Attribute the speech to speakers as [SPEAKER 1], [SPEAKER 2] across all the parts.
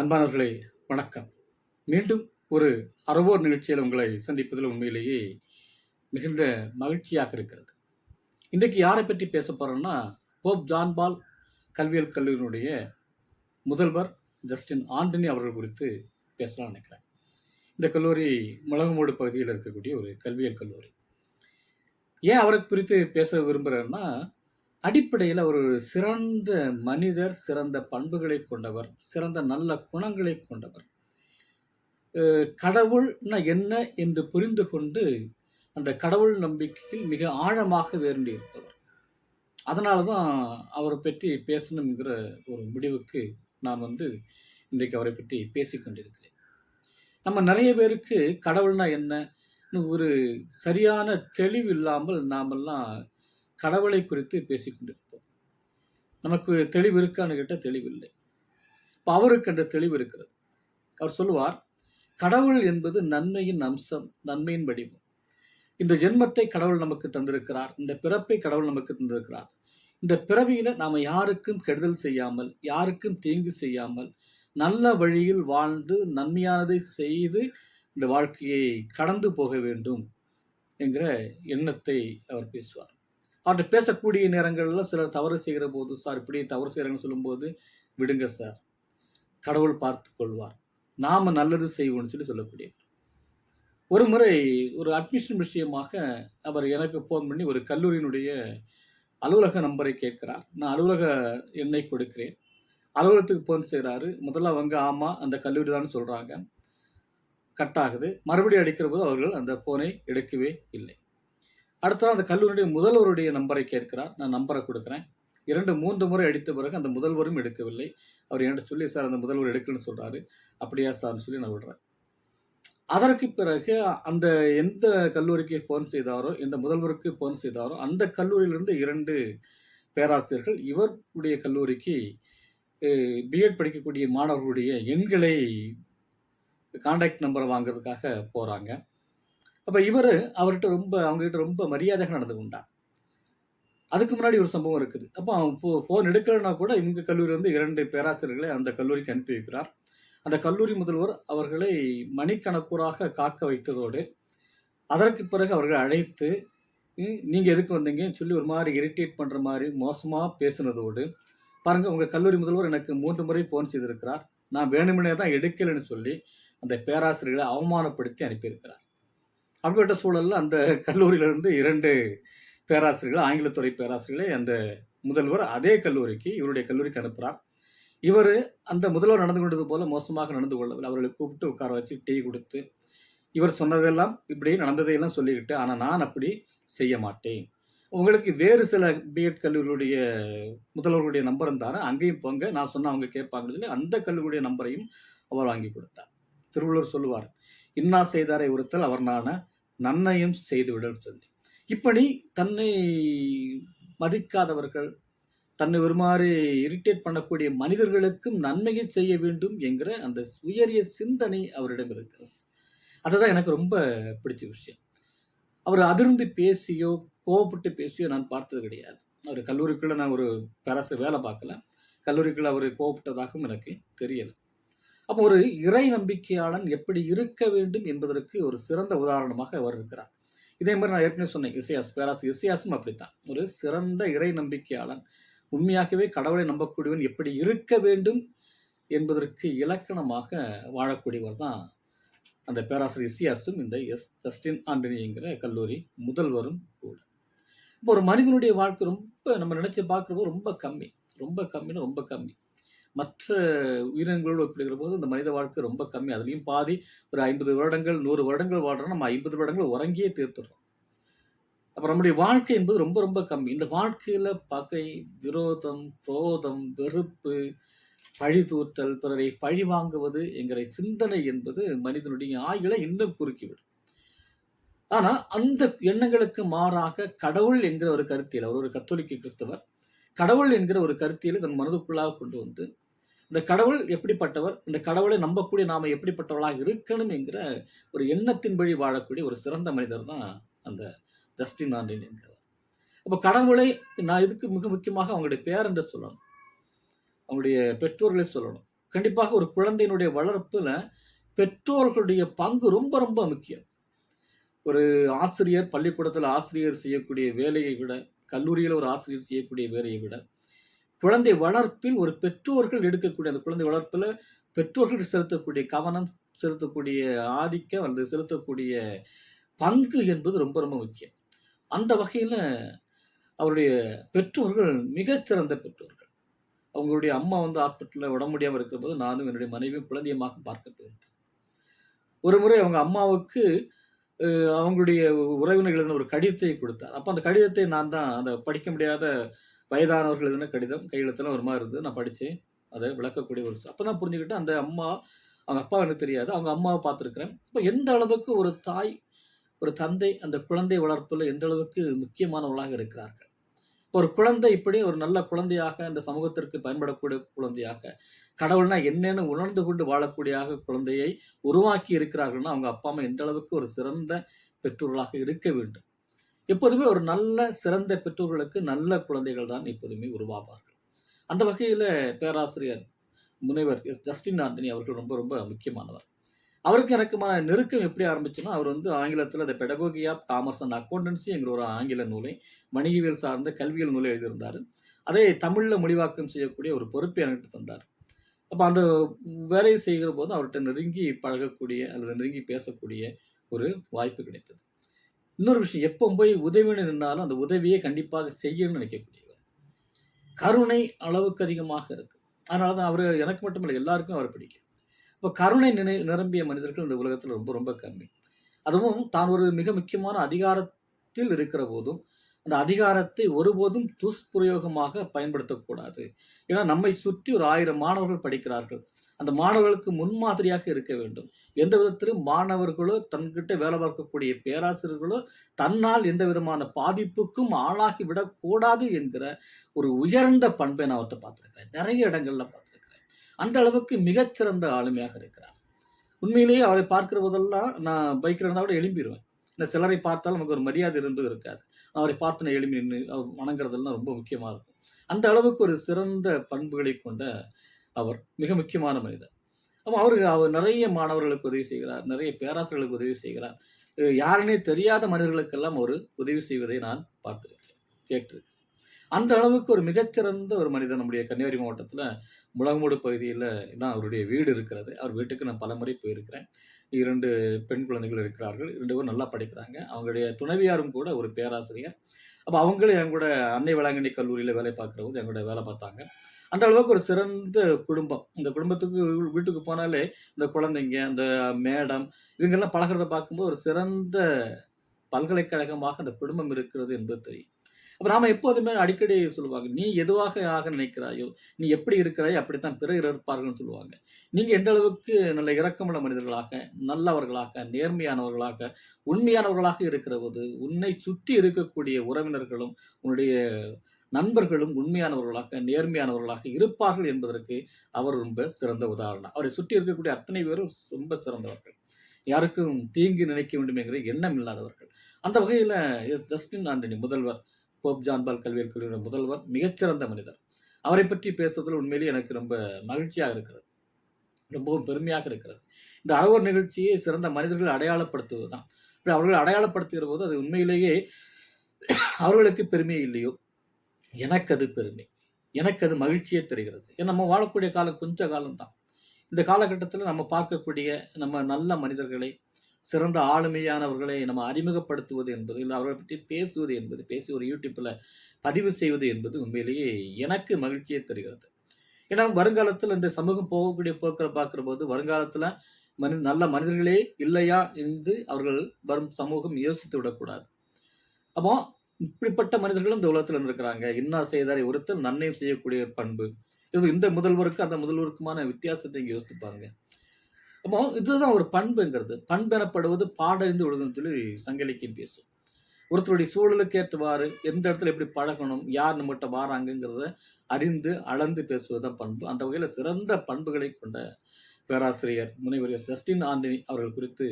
[SPEAKER 1] அன்பானவர்களே வணக்கம். மீண்டும் ஒரு அறுவோர் நிகழ்ச்சியில் உங்களை சந்திப்பதில் உண்மையிலேயே மிகுந்த மகிழ்ச்சியாக இருக்கிறது. இன்றைக்கு யாரை பற்றி பேச போகிறோம்னா போப் ஜான்பால் கல்வியல் கல்லூரியினுடைய முதல்வர் ஜஸ்டின் ஆண்டனி அவர்கள் குறித்து பேசலாம்னு நினைக்கிறேன். இந்த கல்லூரி முழங்கமூடு பகுதியில் இருக்கக்கூடிய ஒரு கல்வியல் கல்லூரி. ஏன் அவரை குறித்து பேச விரும்புகிறேன்னா அடிப்படையில் ஒரு சிறந்த மனிதர் சிறந்த பண்புகளை கொண்டவர் சிறந்த நல்ல குணங்களை கொண்டவர். கடவுள்னா என்ன என்று புரிந்து கொண்டு அந்த கடவுள் நம்பிக்கையில் மிக ஆழமாக வேண்டி இருப்பவர். அதனால தான் அவரை பற்றி பேசணுங்கிற ஒரு முடிவுக்கு நான் வந்து இன்றைக்கு அவரை பற்றி பேசிக்கொண்டிருக்கிறேன் நம்ம நிறைய பேருக்கு கடவுள்னா என்ன? ஒரு சரியான தெளிவு இல்லாமல் நாமெல்லாம் கடவுளை குறித்து பேசிக்கொண்டிருப்போம். நமக்கு தெளிவு இருக்கான்னு கேட்டால் தெளிவில்லை. இப்போ அவருக்கு என்ற தெளிவு இருக்கிறது. அவர் சொல்லுவார் கடவுள் என்பது நன்மையின் அம்சம் நன்மையின் வடிவம். இந்த ஜென்மத்தை கடவுள் நமக்கு தந்திருக்கிறார் இந்த பிறப்பை கடவுள் நமக்கு தந்திருக்கிறார். இந்த பிறவியில நாம் யாருக்கும் கெடுதல் செய்யாமல் யாருக்கும் தீங்கு செய்யாமல் நல்ல வழியில் வாழ்ந்து நன்மையானதை செய்து இந்த வாழ்க்கையை கடந்து போக வேண்டும் என்கிற எண்ணத்தை அவர் பேசுவார். அவர்கிட்ட பேசக்கூடிய நேரங்களில் சிலர் தவறு செய்கிற போது சார் இப்படி தவறு செய்கிறாங்கன்னு சொல்லும்போது விடுங்க சார். கடவுள் பார்த்து கொள்வார். நாம் நல்லது செய்வோம்னு சொல்லி சொல்லக்கூடிய. ஒரு முறை ஒரு அட்மிஷன் விஷயமாக அவர் எனக்கு ஃபோன் பண்ணி ஒரு கல்லூரியினுடைய அலுவலக நம்பரை கேட்குறார். நான் அலுவலக எண்ணை கொடுக்கிறேன். அலுவலகத்துக்கு ஃபோன் செய்கிறாரு முதல்ல அவங்க ஆமாம் அந்த கல்லூரி தான் சொல்கிறாங்க கட் ஆகுது மறுபடியும் அடிக்கிற போது அவர்கள் அந்த ஃபோனை எடுக்கவே இல்லை. அடுத்தது அந்த கல்லூரியுடைய முதல்வருடைய நம்பரை கேட்கிறார். நான் நம்பரை கொடுக்குறேன். இரண்டு மூன்று முறை அடித்த பிறகு அந்த முதல்வரும் எடுக்கவில்லை. அவர் என்கிட்ட சொல்லி சார் அந்த முதல்வர் எடுக்கணும்னு சொல்கிறாரு அப்படியா சார்னு சொல்லி நான் விடுறேன். அதற்கு பிறகு அந்த எந்த கல்லூரிக்கு ஃபோன் செய்தாரோ எந்த முதல்வருக்கு ஃபோன் செய்தாரோ அந்த கல்லூரியிலிருந்து இரண்டு பேராசிரியர்கள் இவருடைய கல்லூரிக்கு பிஎட் படிக்கக்கூடிய மாணவர்களுடைய எண்களை காண்டாக்ட் நம்பரை வாங்குறதுக்காக போகிறாங்க அப்போ இவர் அவர்கிட்ட ரொம்ப அவங்ககிட்ட ரொம்ப மரியாதையாக நடந்து கொண்டான். அதுக்கு முன்னாடி ஒரு சம்பவம் இருக்குது. அப்போ அவன் போ ஃபோன் எடுக்கலைன்னா கூட இவங்க கல்லூரி வந்து இரண்டு பேராசிரியர்களை அந்த கல்லூரிக்கு அனுப்பி வைக்கிறார். அந்த கல்லூரி முதல்வர் அவர்களை மணிக்கணக்கூறாக காக்க வைத்ததோடு அதற்கு பிறகு அவர்களை அழைத்து நீங்கள் எதுக்கு வந்தீங்கன்னு சொல்லி ஒரு மாதிரி இரிட்டேட் பண்ணுற மாதிரி மோசமாக பேசினதோடு பாருங்கள் உங்கள் கல்லூரி முதல்வர் எனக்கு மூன்று முறை ஃபோன் செய்திருக்கிறார். நான் வேணுமனே தான் எடுக்கலைன்னு சொல்லி அந்த பேராசிரியர்களை அவமானப்படுத்தி அனுப்பியிருக்கிறார். அப்படிப்பட்ட சூழலில் அந்த கல்லூரியிலிருந்து இரண்டு பேராசிரியர்கள் ஆங்கிலத்துறை பேராசிரியர்களை அந்த முதல்வர் அதே கல்லூரிக்கு இவருடைய கல்லூரிக்கு அனுப்புகிறார் இவர் அந்த முதல்வர் நடந்து கொண்டது போல மோசமாக நடந்து கொள்ளவில்லை. அவர்களை கூப்பிட்டு உட்கார வச்சு டீ கொடுத்து இவர் சொன்னதெல்லாம் இப்படி நடந்ததையெல்லாம் சொல்லிக்கிட்டு ஆனால் நான் அப்படி செய்ய மாட்டேன். உங்களுக்கு வேறு சில பிஎட் கல்லூரியுடைய முதல்வர்களுடைய நம்பர் இருந்தாரு. அங்கேயும் போங்க. நான் சொன்னால் அவங்க கேட்பாங்க அந்த கல்லூரியுடைய நம்பரையும் அவர் வாங்கி கொடுத்தார். திருவள்ளுவர் சொல்லுவார் இன்னா செய்தாரை ஒருத்தல் அவர் நான நன்மையும் செய்துவிடும் சொல்லி. இப்படி தன்னை மதிக்காதவர்கள் தன்னை ஒரு மாதிரி இரிட்டேட் பண்ணக்கூடிய மனிதர்களுக்கும் நன்மையை செய்ய வேண்டும் என்கிற அந்த உயரிய சிந்தனை அவரிடம் இருக்கிறது. அதுதான் எனக்கு ரொம்ப பிடிச்ச விஷயம். அவர் அதிர்ந்து பேசியோ கோவப்பட்டு பேசியோ நான் பார்த்தது கிடையாது. அவர் கல்லூரிக்குள்ளே நான் ஒரு பேராசிரியர் வேலை பார்க்கல. கல்லூரிக்குள்ளே அவர் கோவப்பட்டதாகவும் எனக்கு தெரியலை. அப்போ ஒரு இறை நம்பிக்கையாளன் எப்படி இருக்க வேண்டும் என்பதற்கு ஒரு சிறந்த உதாரணமாக அவர் இருக்கிறார். இதே மாதிரி நான் ஏற்கனவே சொன்னேன் இசையாஸ் பேராசிரியர். இசையாசும் அப்படித்தான். ஒரு சிறந்த இறை நம்பிக்கையாளன் உண்மையாகவே கடவுளை நம்பக்கூடியவன் எப்படி இருக்க வேண்டும் என்பதற்கு இலக்கணமாக வாழக்கூடியவர் தான் அந்த பேராசிரியர் இசியாசும் இந்த எஸ் ஜஸ்டின் ஆண்டனிங்கிற கல்லூரி முதல்வரும் கூட. இப்போ ஒரு மனிதனுடைய வாழ்க்கை ரொம்ப நம்ம நினைச்சு பார்க்குறப்போ ரொம்ப கம்மி. ரொம்ப கம்மின்னா ரொம்ப கம்மி. மற்ற உயிரினங்களோடு ஒப்பிடுகிற போது இந்த மனித வாழ்க்கை ரொம்ப கம்மி. அதுலேயும் பாதி ஒரு ஐம்பது வருடங்கள் நூறு வருடங்கள் வாழ்கிறோம் நம்ம ஐம்பது வருடங்கள் உறங்கியே தீர்த்துடுறோம். அப்போ நம்முடைய வாழ்க்கை என்பது ரொம்ப ரொம்ப கம்மி. இந்த வாழ்க்கையில் பகை விரோதம் குரோதம் வெறுப்பு பழி தூற்றல் பிறரை பழி வாங்குவது என்கிற சிந்தனை என்பது மனிதனுடைய ஆய்களை இன்னும் குறுக்கிவிடும். ஆனால் அந்த எண்ணங்களுக்கு மாறாக கடவுள் என்கிற ஒரு கருத்தியல் அவர் ஒரு கத்தோலிக்க கிறிஸ்தவர். கடவுள் என்கிற ஒரு கருத்தியலை தன் மனதுக்குள்ளாக கொண்டு வந்து இந்த கடவுள் எப்படிப்பட்டவர் இந்த கடவுளை நம்பக்கூடிய நாம எப்படிப்பட்டவர்களாக இருக்கணும் என்கிற ஒரு எண்ணத்தின் வழி வாழக்கூடிய ஒரு சிறந்த மனிதர் தான் அந்த ஜஸ்டின் ஆண்டின் என்கிறவர் அப்போ கடவுளை நான் இதுக்கு மிக முக்கியமாக அவங்களுடைய பேரண்ட சொல்லணும். அவங்களுடைய பெற்றோர்களை சொல்லணும். கண்டிப்பாக ஒரு குழந்தையினுடைய வளர்ப்பில் பெற்றோர்களுடைய பங்கு ரொம்ப ரொம்ப முக்கியம். ஒரு ஆசிரியர் பள்ளிக்கூடத்தில் ஆசிரியர் செய்யக்கூடிய வேலையை விட, கல்லூரியில் ஒரு ஆசிரியர் செய்யக்கூடிய வேலையை விட, குழந்தை வளர்ப்பில் ஒரு பெற்றோர்கள் எடுக்கக்கூடிய அந்த குழந்தை வளர்ப்பில் பெற்றோர்கள் செலுத்தக்கூடிய கவனம், செலுத்தக்கூடிய ஆதிக்கம் அல்லது செலுத்தக்கூடிய பங்கு என்பது ரொம்ப ரொம்ப முக்கியம். அந்த வகையில் அவருடைய பெற்றோர்கள் மிகச்சிறந்த பெற்றோர்கள். அவங்களுடைய அம்மா வந்து ஹாஸ்பிட்டலில் உடம்பு முடியாம இருக்கும்போது, நானும் என்னுடைய மனைவியும் குழந்தையமாக பார்க்க போயிருந்தேன் ஒரு முறை அவங்க அம்மாவுக்கு அவங்களுடைய உறவினர்கள் எழுதின ஒரு கடிதத்தை கொடுத்தார் அப்போ அந்த கடிதத்தை நான் தான் அந்த படிக்க முடியாத வயதானவர்கள் எதுனா கடிதம். கையெழுத்தெல்லாம் ஒரு மாதிரி இருந்தது. நான் படித்தேன் அதை விளக்கக்கூடிய ஒரு அப்போ தான் புரிஞ்சுக்கிட்டு அந்த அம்மா அவங்க அப்பா எனக்கு தெரியாது. அவங்க அம்மாவை பார்த்துருக்குறேன் இப்போ எந்த அளவுக்கு ஒரு தாய், ஒரு தந்தை அந்த குழந்தை வளர்ப்பில் எந்த அளவுக்கு முக்கியமானவர்களாக இருக்கிறார்கள். இப்போ ஒரு குழந்தை இப்படி ஒரு நல்ல குழந்தையாக அந்த சமூகத்திற்கு பயன்படக்கூடிய குழந்தையாக, கடவுள்னா என்னன்னு உணர்ந்து கொண்டு வாழக்கூடிய குழந்தையை உருவாக்கி இருக்கிறார்கள்னா, அவங்க அப்பா, அம்மா எந்த அளவுக்கு ஒரு சிறந்த பெற்றோர்களாக இருக்க வேண்டும். எப்போதுமே ஒரு நல்ல சிறந்த பெற்றோர்களுக்கு நல்ல குழந்தைகள் தான் எப்போதுமே உருவாவார்கள். அந்த வகையில் பேராசிரியர் முனைவர் எஸ். ஜஸ்டின் ஆண்டனி அவர்கள் ரொம்ப ரொம்ப முக்கியமானவர். அவருக்கு எனக்குமான நெருக்கம் எப்படி ஆரம்பிச்சுன்னா, அவர் வந்து ஆங்கிலத்தில் அந்த pedagogy of commerce and accountancy என்கிற ஒரு ஆங்கில நூலை, வணிகவியல் சார்ந்த கல்வியியல் நூலை எழுதியிருந்தார் அதை தமிழில் மொழிவாக்கம் செய்யக்கூடிய ஒரு பொறுப்பை என்கிட்ட தந்தார். அப்போ அந்த வேலையை செய்கிற போது அவர்கிட்ட நெருங்கி பழகக்கூடிய அல்லது நெருங்கி பேசக்கூடிய ஒரு வாய்ப்பு கிடைத்தது. இன்னொரு விஷயம் எப்போ போய் உதவின்னு நின்னாலும் அந்த உதவியை கண்டிப்பாக செய்யணும்னு நினைக்கக்கூடியவர். கருணை அளவுக்கு அதிகமாக இருக்கு. அதனால தான் அவர் எனக்கு மட்டுமில்லை எல்லாருக்கும் அவர் பிடிக்கும். இப்போ கருணை நினை நிரம்பிய மனிதர்கள் இந்த உலகத்தில் ரொம்ப ரொம்ப கம்மி. அதுவும் தான் ஒரு மிக முக்கியமான அதிகாரத்தில் இருக்கிற போதும், அந்த அதிகாரத்தை ஒருபோதும் துஷ்பிரயோகமாக பயன்படுத்தக்கூடாது. ஏன்னா நம்மை சுற்றி ஒரு ஆயிரம் மாணவர்கள் படிக்கிறார்கள். அந்த மாணவர்களுக்கு முன்மாதிரியாக இருக்க வேண்டும். எந்த விதத்திலும் மாணவர்களோ, தன்கிட்ட வேலை பார்க்கக்கூடிய பேராசிரியர்களோ, தன்னால் எந்த விதமான பாதிப்புக்கும் ஆளாகி விடக்கூடாது என்கிற ஒரு உயர்ந்த பண்பை நான் அவர்கிட்ட பார்த்துருக்கிறேன் நிறைய இடங்கள்ல பார்த்துருக்கிறேன் அந்த அளவுக்கு மிகச்சிறந்த ஆளுமையாக இருக்கிறார். உண்மையிலேயே அவரை பார்க்கிற போதெல்லாம் நான் பைக்கில் இருந்தால் கூட எழும்பிடுவேன் இந்த சிலரை பார்த்தால் நமக்கு ஒரு மரியாதை என்பது இருக்காது. அவரை பார்த்து நான் எழும்பி நின்று அவர் வணங்குறதெல்லாம் ரொம்ப முக்கியமாக இருக்கும். அந்த அளவுக்கு ஒரு சிறந்த பண்புகளை கொண்ட அவர். மிக முக்கியமான மனிதர். அப்போ அவரு அவர் நிறைய மாணவர்களுக்கு உதவி செய்கிறார். நிறைய பேராசிரியர்களுக்கு உதவி செய்கிறார். யாருனே தெரியாத மனிதர்களுக்கெல்லாம் ஒரு உதவி செய்வதை நான் பார்த்துருக்கேன் கேட்டிருக்கேன் அந்த அளவுக்கு ஒரு மிகச்சிறந்த ஒரு மனிதன் நம்முடைய கன்னியாகுமரி மாவட்டத்தில் முளகுமூடு பகுதியில் தான் அவருடைய வீடு இருக்கிறது. அவர் வீட்டுக்கு நான் பலமுறை போயிருக்கிறேன். இரண்டு பெண் குழந்தைகள் இருக்கிறார்கள். இரண்டு பேரும் நல்லா படிக்கிறாங்க. அவங்களுடைய துணைவியாரும் கூட ஒரு பேராசிரியர். அப்போ அவங்களும் என் கூட அன்னை வேளாங்கண்ணி கல்லூரியில் வேலை பார்க்குறவங்க என் கூட வேலை பார்த்தாங்க. அந்த அளவுக்கு ஒரு சிறந்த குடும்பம். இந்த குடும்பத்துக்கு வீட்டுக்கு போனாலே இந்த குழந்தைங்க, அந்த மேடம் இவங்கெல்லாம் பழகுறத பார்க்கும்போது ஒரு சிறந்த பல்கலைக்கழகமாக அந்த குடும்பம் இருக்கிறது என்பது தெரியும். அப்போ நாம் எப்போதுமே அடிக்கடி சொல்லுவாங்க, "நீ எதுவாக ஆக நினைக்கிறாயோ, நீ எப்படி இருக்கிறாயோ அப்படித்தான் பிறர் இருப்பார்கள்னு சொல்லுவாங்க. நீங்கள் எந்த அளவுக்கு நல்ல இரக்கமுள்ள மனிதர்களாக, நல்லவர்களாக, நேர்மையானவர்களாக, உண்மையானவர்களாக இருக்கிறபோது, உன்னை சுற்றி இருக்கக்கூடிய உறவினர்களும், உன்னுடைய நண்பர்களும் உண்மையானவர்களாக, நேர்மையானவர்களாக இருப்பார்கள் என்பதற்கு அவர் ரொம்ப சிறந்த உதாரணம். அவரை சுற்றி இருக்கக்கூடிய அத்தனை பேரும் ரொம்ப சிறந்தவர்கள். யாருக்கும் தீங்கு நினைக்க வேண்டும் என்கிற எண்ணம் இல்லாதவர்கள். அந்த வகையில் எஸ். ஜஸ்டின் ஆண்டனி முதல்வர், போப் ஜான்பால் கல்வியல் கல்லூரியின் முதல்வர் மிகச்சிறந்த மனிதர். அவரைப் பற்றி பேசுவதில் உண்மையிலேயே எனக்கு ரொம்ப மகிழ்ச்சியாக இருக்கிறது. ரொம்பவும் பெருமையாக இருக்கிறது. இந்த அறவர் நிகழ்ச்சியை சிறந்த மனிதர்கள் அடையாளப்படுத்துவது தான். அவர்கள் அடையாளப்படுத்துகிற போது அது உண்மையிலேயே அவர்களுக்கு பெருமை இல்லையோ, எனக்கு அது பெருமை. எனக்கு அது மகிழ்ச்சியை தருகிறது. ஏன்னா நம்ம வாழக்கூடிய காலம் கொஞ்ச காலம் தான். இந்த காலகட்டத்தில் நம்ம பார்க்கக்கூடிய நம்ம நல்ல மனிதர்களை, சிறந்த ஆளுமையானவர்களை நம்ம அறிமுகப்படுத்துவது என்பது, இல்லை அவர்களை பற்றி பேசுவது என்பது, பேசி ஒரு யூடியூப்பில் பதிவு செய்வது என்பது உண்மையிலேயே எனக்கு மகிழ்ச்சியை தருகிறது. ஏன்னா வருங்காலத்தில் இந்த சமூகம் போகக்கூடிய போக்கிற பார்க்குற போது வருங்காலத்தில் மனி நல்ல மனிதர்களே இல்லையா என்று அவர்கள் வரும் சமூகம் யோசித்து விடக்கூடாது. அப்போ இப்படிப்பட்ட மனிதர்களும் இந்த உலகத்தில் இருந்திருக்கிறாங்க. இன்னா செய்தாரை ஒருத்தர் நன்மையும் செய்யக்கூடிய பண்பு." இது இந்த முதல்வருக்கு, அந்த முதல்வருக்குமான வித்தியாசத்தை இங்கே யோசித்து பாருங்க. அப்போ இதுதான் ஒரு பண்புங்கிறது. பண்பெனப்படுவது பாடறிந்து ஒழுகும்ன்னு சொல்லி சங்க இலக்கியம் பேசும். ஒருத்தருடைய சூழலுக்கு ஏற்றவாறு எந்த இடத்துல எப்படி பழகணும், யார் நம்மகிட்ட வாராங்கங்கிறத அறிந்து, அளந்து பேசுவது தான் பண்பு. அந்த வகையில் சிறந்த பண்புகளை கொண்ட பேராசிரியர் முனைவர் ஜஸ்டின் ஆண்டனி அவர்கள் குறித்து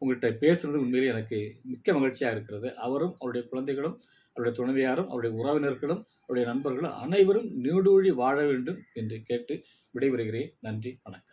[SPEAKER 1] உங்கள்கிட்ட பேசுனது உண்மையிலே எனக்கு மிக்க மகிழ்ச்சியாக இருக்கிறது. அவரும், அவருடைய குழந்தைகளும், அவருடைய துணைவியாரும், அவருடைய உறவினர்களும், அவருடைய நண்பர்களும் அனைவரும் நீடூழி வாழ வேண்டும் என்று கேட்டு விடைபெறுகிறேன் நன்றி வணக்கம்